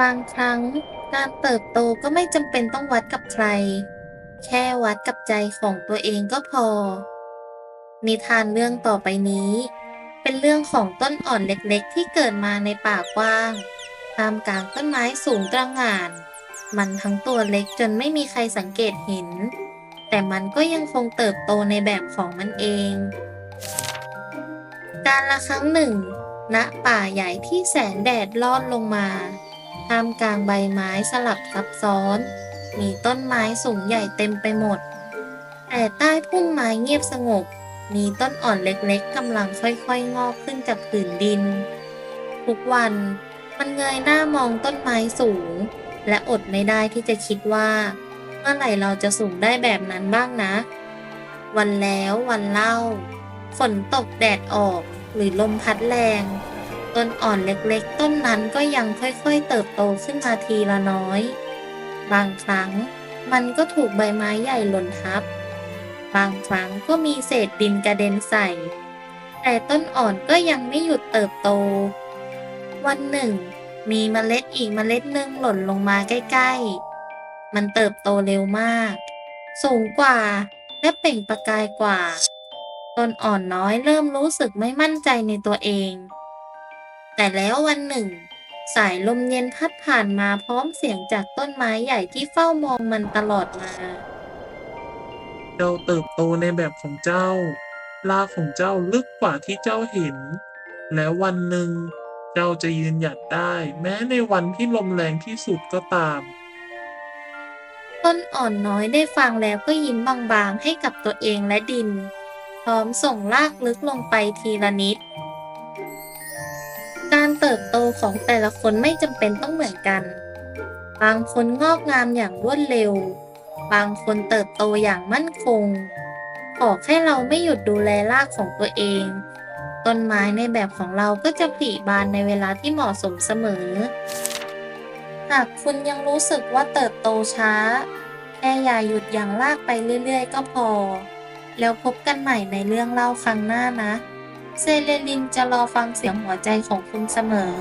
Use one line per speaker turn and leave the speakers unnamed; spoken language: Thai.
บางครั้งการเติบโตก็ไม่จำเป็นต้องวัดกับใคร แค่วัดกับใจของตัวเองก็พอ นิทานเรื่องต่อไปนี้ เป็นเรื่องของต้นอ่อนเล็กๆ ที่เกิดมาในป่ากว้างท่ามกลางต้นไม้สูงตระหง่าน มันทั้งตัวเล็กจนไม่มีใครสังเกตเห็น แต่มันก็ยังคงเติบโตในแบบของมันเอง การละครั้งหนึ่งณป่าใหญ่ที่แสนแดดลอดลงมา ท่ามกลางใบไม้สลับซับซ้อน มีต้นไม้สูงใหญ่เต็มไปหมด แต่ใต้พุ่มไม้เงียบสงบ มีต้นอ่อนเล็กๆกำลังค่อยๆ งอกขึ้นจากผืนดิน ทุกวันมันเงยหน้ามองต้นไม้สูง และอดไม่ได้ที่จะคิดว่า เมื่อไหร่เราจะสูงได้แบบนั้นบ้างนะ วันแล้ววันเล่า ฝนตกแดดออกหรือลมพัดแรง ต้นอ่อนเล็กๆ ต้นนั้นก็ยังค่อยๆ เติบโตขึ้นมาทีละน้อย บางครั้งมันก็ถูกใบไม้ใหญ่หล่นทับ บางครั้งก็มีเศษดินกระเด็นใส่ แต่ต้นอ่อนก็ยังไม่หยุดเติบโต วันหนึ่ง มีเมล็ดอีกเมล็ดหนึ่งหล่นลงมาใกล้ๆ มันเติบโตเร็วมาก สูงกว่าและเปล่งประกายกว่า ต้นอ่อนน้อยเริ่มรู้สึกไม่มั่นใจในตัวเอง แต่แล้ววันหนึ่ง สายลมเย็นพัดผ่านมาพร้อมเสียงจากต้นไม้ใหญ่ที่เฝ้ามองมันตลอดมา
เจ้าเติบโตในแบบของเจ้ารากของเจ้าลึกกว่าที่เจ้าเห็น แล้ววันหนึ่ง เจ้าจะยืนหยัดได้ แม้ในวันที่ลมแรงที่สุดก็ตาม
ต้นอ่อนน้อยได้ฟังแล้วก็ยิ้มบางๆให้กับตัวเองและดิน พร้อมส่งรากลึกลงไปทีละนิด การเติบโตของแต่ละคนไม่จำเป็นต้องเหมือนกัน บางคนงอกงามอย่างรวดเร็ว บางคนเติบโตอย่างมั่นคง ขอแค่เราไม่หยุดดูแลรากของตัวเอง ต้นไม้ในแบบของเราก็จะผลิบานในเวลาที่เหมาะสมเสมอ หากคุณยังรู้สึกว่าเติบโตช้า แค่อย่าหยุดอย่างลากไปเรื่อยๆ ก็พอ แล้วพบกันใหม่ในเรื่องเล่าครั้งหน้านะ เซเลลินจะรอฟังเสียงหัวใจของคุณเสมอ